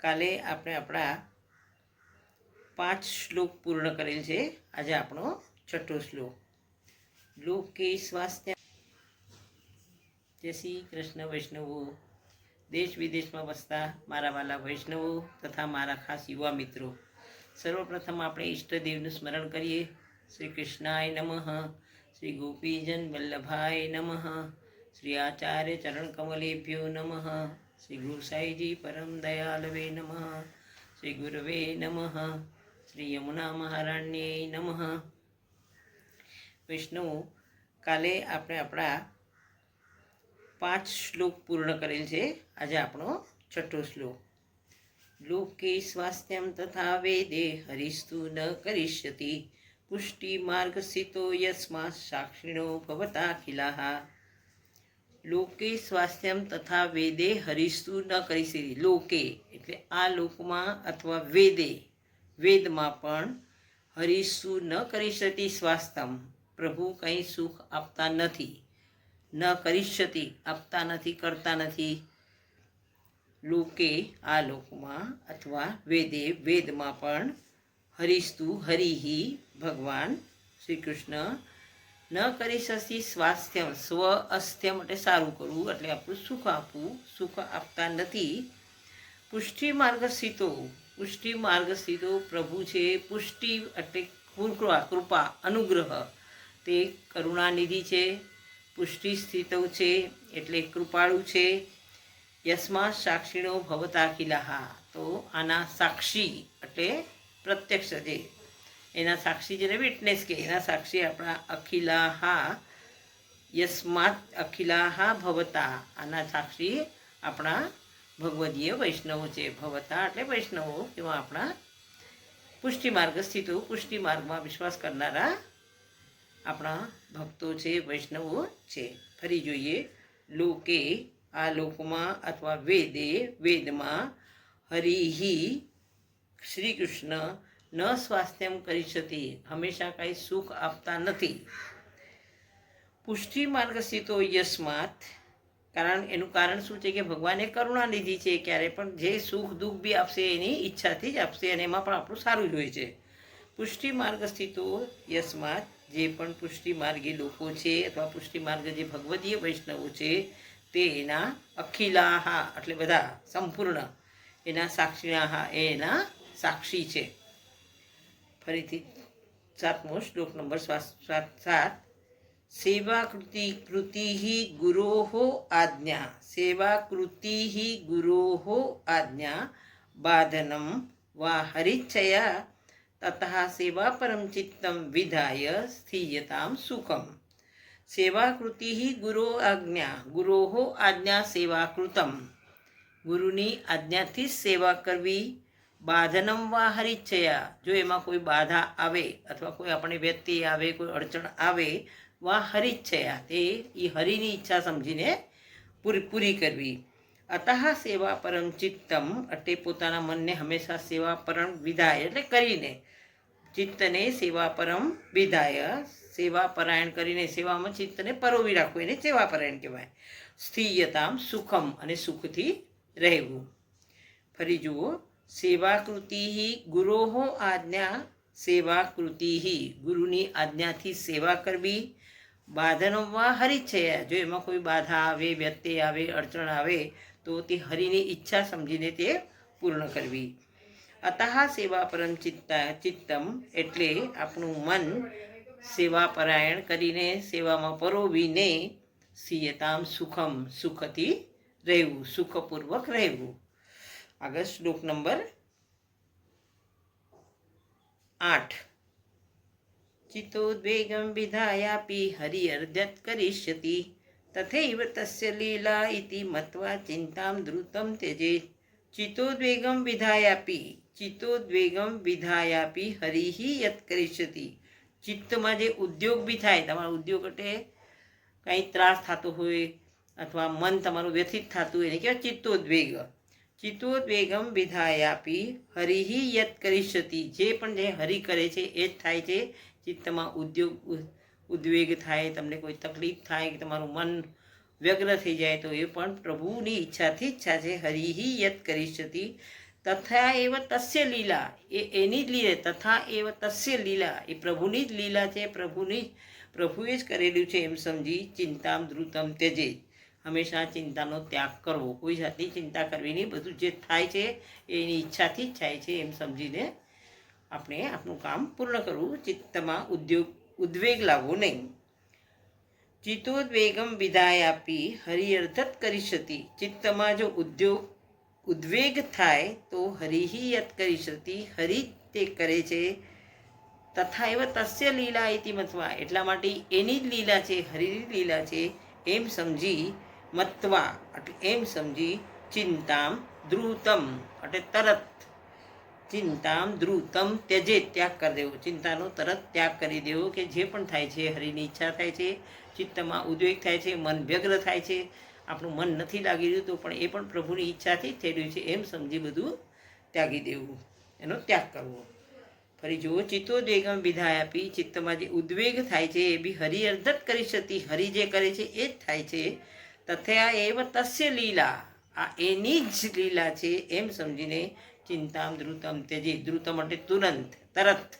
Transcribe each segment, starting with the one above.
કાલે આપણે આપણા પાંચ શ્લોક પૂર્ણ કરેલ છે. આજે આપણો છઠ્ઠો શ્લોક. લોકે સ્વાસ્થ્ય જય શ્રી કૃષ્ણ વૈષ્ણવો. દેશ વિદેશમાં વસતા મારા વાલા વૈષ્ણવો તથા મારા ખાસ યુવા મિત્રો. સર્વપ્રથમ આપણે ઈષ્ટદેવનું સ્મરણ કરીએ. શ્રી કૃષ્ણાય નમઃ. શ્રી ગોપીજન વલ્લભાય નમઃ. શ્રી આચાર્ય ચરણ કમલેભ્યો નમઃ. શ્રી ગુરુ સાઈજી પરમ દયાલવે નમઃ શ્રી ગુરવે નમઃ શ્રી યમુના મહારાણ્યે નમઃ વિષ્ણુ કાલે આપણે આપણા પાંચ શ્લોક પૂર્ણ કરેલ છે. આજે આપણો છઠ્ઠો શ્લોક. લોકે સ્વાસ્થ્યમ તથા વેદે હરિસ્તુ ન કરિષ્યતિ. પુષ્ટિ માર્ગ સ્થિતો યસ્મા સાક્ષિણો ભવતાખિલાહ લોકે સ્વાસ્થ્યમ તથા વેદે હરીસ્તુ ન કરિષ્યતિ લોકે, એટલે આ લોકમાં અથવા વેદે, વેદમાં પણ હરિસ્તુ ન કરિષ્યતિ સ્વાસ્થ્યમ. પ્રભુ કંઈ સુખ આપતા નથી. ન કરિષ્યતિ આપતા નથી, કરતા નથી. લોકે આ લોકમાં અથવા વેદે, વેદમાં પણ હરિસ્તુ હરિહી ભગવાન શ્રી કૃષ્ણ ન કરી શકી સ્વાસ્થ્ય સ્વ અસ્થ્ય માટે સારું કરવું એટલે આપણું સુખ આપવું, સુખ આપતા નથી. પુષ્ટિ માર્ગ સીતો, પુષ્ટિ માર્ગ સ્થિતો પ્રભુ છે. પુષ્ટિ એટલે કૃપા કૃપા, અનુગ્રહ. તે કરુણાનિધિ છે, પુષ્ટિ સ્થિતો છે, એટલે કૃપાળુ છે. યસ્મા સાક્ષીણો ભવતાખિલાહા. તો આના સાક્ષી એટલે પ્રત્યક્ષ છે. એના સાક્ષી જેને વિટનેસ કે, એના સાક્ષી આપણા અખિલાહા યસ્માત અખિલાહા ભવતા. આના સાક્ષી આપણા ભગવદીય વૈષ્ણવો છે. ભવતા એટલે વૈષ્ણવો એવા આપણા પુષ્ટિ માર્ગ સ્થિતો પુષ્ટિ માર્ગમાં વિશ્વાસ કરનારા આપણા ભક્તો છે, વૈષ્ણવો છે. ફરી જોઈએ લોકે આ લોકમાં અથવા વેદે, વેદમાં હરિહી શ્રી કૃષ્ણ ન સ્વાસ્થ્યમ કરી શકી હંમેશા કાંઈ સુખ આપતા નથી. પુષ્ટિ માર્ગ સ્થિતો યસ્માત કારણ, એનું કારણ શું છે કે ભગવાને કરુણા લીધી છે ક્યારે પણ જે સુખ દુઃખ બી આપશે એની ઈચ્છાથી જ આપશે અને એમાં પણ આપણું સારું જ હોય છે. પુષ્ટિ માર્ગ સ્થિતો યસ્માત જે પણ પુષ્ટિ માર્ગી લોકો છે અથવા પુષ્ટિ માર્ગ જે ભગવદીય વૈષ્ણવો છે, તે એના અખિલાહા, એટલે બધા સંપૂર્ણ એના સાક્ષીનાહા એ એના સાક્ષી છે. ફરીથી સાતમો શ્લોક નંબર સાત સાત. સેવા કૃતિ ગુરોહો આજ્ઞા. સેવા કૃતિ ગુરોહો આજ્ઞા. બાધનમ વા હરિચ્છયા તથા સેવા પરમ ચિત્તમ વિધાય સ્થિયતામ સુખમ. સેવાકૃતિ ગુરો આજ્ઞા. ગુરોહો આજ્ઞા સેવાકૃતમ. ગુરુની આજ્ઞાથી સેવા કરવી બાધનમ વા હરિચ્છયા. જો એમાં કોઈ બાધા આવે અથવા કોઈ આપણે વ્યક્તિ આવે, કોઈ અડચણ આવે, વા હરિચ્છયા. તે એ હરિની ઈચ્છા સમજીને પૂરી પૂરી કરવી. અતઃ સેવા પરમ ચિત્તમ. એટલે પોતાના મનને હંમેશા સેવા પરમ વિધાય એટલે કરીને. ચિત્તને સેવા પરમ વિધાય. સેવા પરાયણ કરીને સેવામાં ચિત્તને પરોવી રાખવું. એને સેવા પરાયણ કહેવાય. સ્થિયતામ સુખમ અને સુખથી રહેવું. ફરી જુઓ. સેવાકૃતિ ગુરોહો આજ્ઞા. સેવાકૃતિ ગુરુની આજ્ઞાથી સેવા કરવી. બાધનોમાં હરિચ્છયા. જો એમાં કોઈ બાધા આવે, વ્યત્યય આવે, અડચણ આવે, તો તે હરિની ઈચ્છા સમજીને તે પૂર્ણ કરવી. અતઃ સેવા પરમ ચિત્તા, ચિત્તમ એટલે આપણું મન સેવાપરાયણ કરીને સેવામાં પરોવીને સિયતામ સુખમ, સુખથી રહેવું, સુખપૂર્વક રહેવું. આગળ શ્લોક નંબર આઠ. ચિત્તોદ્વેગમ વિધાયાપી હરિર્દત કરિષ્યતિ, તથૈવ તસ્ય લીલા ઇતિ મત્વા ચિંતામ ધૃતમ ત્યજે ચિત્તોદ્વેગમ વિધાયાપી ચિત્તોદ્વેગમ વિધાયાપી હરિહી યત કરિષ્યતિ. ચિત્તમાં જે ઉદ્યોગ બી થાય, તમારા ઉદ્યોગ એટલે કંઈ ત્રાસ થતો હોય અથવા મન તમારું વ્યથિત થતું હોય, એને કહેવાય ચિત્તોદ્વેગ ચિત્તોદ્વેગમ વિધાયાપી, હરિહી યત કરિષ્યતિ. જે પણ જે હરિ કરે છે, એ જ થાય છે. ચિત્તમાં ઉદ્યોગ ઉદ્વેગ થાય, તમને કોઈ તકલીફ થાય કે તમારું મન વ્યગ્ર થઈ જાય, તો એ પણ પ્રભુની ઈચ્છાથી ઈચ્છા છે. હરિહી યત કરિષ્યતિ. તથા એવ તસ્ય લીલા. એ એની જ લીલા. તથા એવ તસ્ય લીલા. એ પ્રભુની જ લીલા છે. પ્રભુની, પ્રભુએ જ કરેલું છે એમ સમજી ચિંતામ ધ્રુતમ ત્યજે હંમેશા ચિંતાનો ત્યાગ કરવો. કોઈ જાતની ચિંતા કરવી નહીં. બધું જે થાય છે, એની ઈચ્છાથી જ થાય છે એમ સમજીને આપણે આપણું કામ પૂર્ણ કરવું. ચિત્તમાં ઉદ્યોગ, ઉદ્વેગ લાવવો નહીં. ચિત્તોદ્વેગમ વિદાય વિધાયાપી હરિઅર્થત કરીશતી ચિત્તમાં જો ઉદ્યોગ, ઉદ્વેગ થાય તો હરિહી યત કરીશતી હરિ તે કરે છે. તથા એવા તસ્ય લીલા ઇતિ મથવા એટલા માટે એની જ લીલા છે, હરિની લીલા છે એમ સમજી મત્વા. એટલે એમ સમજી, ચિંતામ ધ્રુતમ એટલે તરત, ચિંતામ ધ્રુતમ ત્યજે ત્યાગ કરી દેવો. ચિંતાનો તરત ત્યાગ કરી દેવો કે જે પણ થાય છે, હરિની ઈચ્છા થાય છે, ચિત્તમાં ઉદ્વેગ થાય છે, મન વ્યગ્ર થાય છે, આપણું મન નથી લાગી રહ્યું તો પણ એ પણ પ્રભુની ઈચ્છાથી થઈ રહ્યું છે. એમ સમજી બધું ત્યાગી દેવું. એનો ત્યાગ કરવો. ફરી જુઓ ચિત્તોદ્વેગમ વિધાયાપી. ચિત્તમાં જે ઉદ્વેગ થાય છે, એ બી હરિ અર્ધત કરી શકતી હરિ જે કરે છે, એ જ થાય છે. તથા એવ તસ્ય લીલા આ એની જ લીલા છે એમ સમજીને ચિંતામ ધ્રુતમ ત્યજી ધ્રુતમ એટલે તુરંત તરત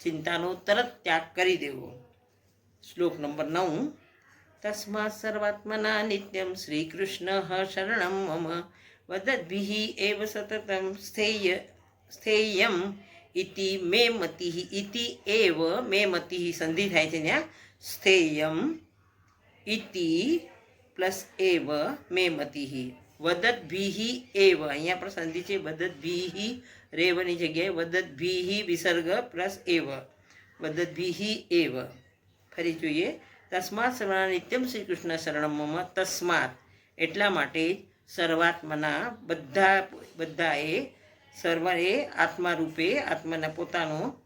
ચિંતાનો તરત ત્યાગ કરી દેવો શ્લોક નંબર નવ તસ્માत् સર્વાત્મના નિત્યમ શ્રીકૃષ્ણ શરણમ મમ વદદ્ભિः એવ સતતમ સ્થેય સ્થેયમ ઇતિ મે મતિઃ ઇતિ એવ મે મતિઃ સંધિ થાય છે ત્યાં સ્થેયમ ઇતિ પ્લસ એવ મે વદત ભીહી એવ. અહીંયા પણ સંધિ છે વદદ્ભિઃ રેવની જગ્યાએ વદદ્ભિઃ વિસર્ગ પ્લસ એવ. વદદ્ભિઃ એવ. ફરી જોઈએ. તસ્માત સર્વના નિત્યમ શ્રી કૃષ્ણ શરણમ તસ્માત. એટલા માટે સર્વાત્મના બધા બધાએ સર્વએ આત્મા રૂપે આત્માના પોતાનો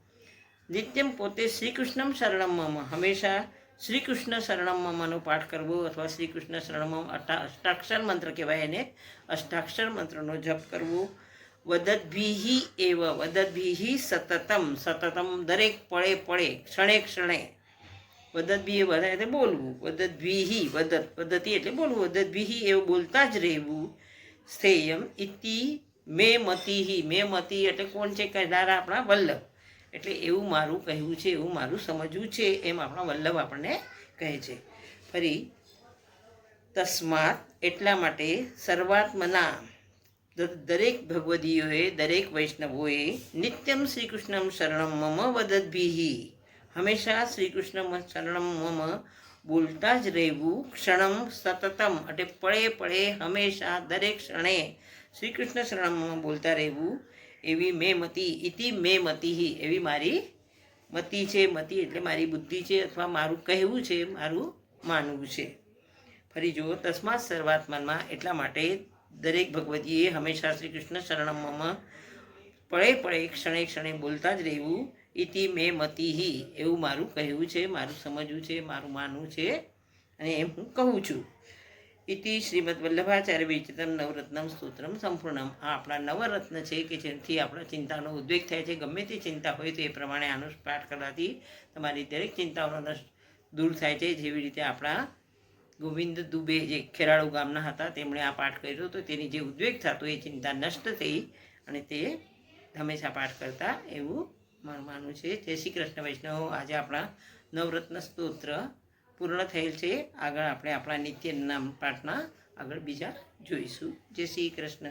નિત્યમ પોતે શ્રી કૃષ્ણમ શરણમ હંમેશા શ્રી કૃષ્ણ શરણમ પાઠ કરવો અથવા શ્રી કૃષ્ણ શરણમ અષ્ટા, અષ્ટાક્ષર મંત્ર કહેવાય એને. અષ્ટાક્ષર મંત્રનો જપ કરવો. વદદ્ભિહિ એવ, વદદ્ભિહિ સતતમ. સતતમ દરેક પળે પળે, ક્ષણે ક્ષણે. વદદભી બધા એટલે બોલવું. વદદ્ભિહિ વદત પદ્ધતિ એટલે બોલવું. વદદ્ભિહિ એવું બોલતા જ રહેવું. સ્થેયમ ઇતિ મે મતિહિ. મે મતિ એટલે કોણ છે? કહેનારા આપણા વલ્લભ. એટલે એવું મારું કહેવું છે, એવું મારું સમજવું છે, એમ આપણા વલ્લભ આપણને કહે છે. ફરી, તસ્માત એટલા માટે સર્વાત્મના દરેક ભગવદીઓએ, દરેક વૈષ્ણવોએ નિત્યમ શ્રી કૃષ્ણમ શરણમ મમ વદદ્ભિહિ. હંમેશા શ્રી કૃષ્ણ શરણમ મમ બોલતા જ રહેવું ક્ષણમ સતતમ. એટલે પળે પળે હંમેશા દરેક ક્ષણે શ્રી કૃષ્ણ શરણમ બોલતા રહેવું એવી મેં મતી, ઇતિ મેં મતી એવી મારી મતિ છે, મતિ એટલે મારી બુદ્ધિ છે અથવા મારું કહેવું છે, મારું માનવું છે. ફરી જુઓ, તસ્માત સર્વાત્માનમાં એટલા માટે દરેક ભગવતીએ હંમેશા શ્રી કૃષ્ણ શરણમમાં પળે પળે ક્ષણે ક્ષણે બોલતા જ રહેવું, ઇતિ મેં મતિહિ એવું મારું કહેવું છે, મારું સમજવું છે, મારું માનવું છે અને એમ હું કહું છું. ઇતિ શ્રીમદ વલ્લભાચાર્ય વિચિતમ નવરત્નમ સ્તોત્રમ સંપૂર્ણમ આ આપણા નવરત્ન છે કે જેથી આપણા ચિંતાનો ઉદ્વેગ થાય છે ગમે તે ચિંતા હોય તો એ પ્રમાણે આનો પાઠ કરવાથી તમારી દરેક ચિંતાઓનો નષ્ટ દૂર થાય છે જેવી રીતે આપણા ગોવિંદ દુબે જે ખેરાળુ ગામના હતા તેમણે આ પાઠ કર્યો તો તેની જે ઉદ્વેગ થતો એ ચિંતા નષ્ટ થઈ અને તે હંમેશા પાઠ કરતા એવું મારું માનવું છે જય શ્રી કૃષ્ણ વૈષ્ણવ આજે આપણા નવરત્ન સ્તોત્ર પૂર્ણ થયેલ છે. આગળ આપણે આપણા નિત્ય નામ પાઠના આગળ બીજા જોઈશું. જય શ્રી કૃષ્ણ.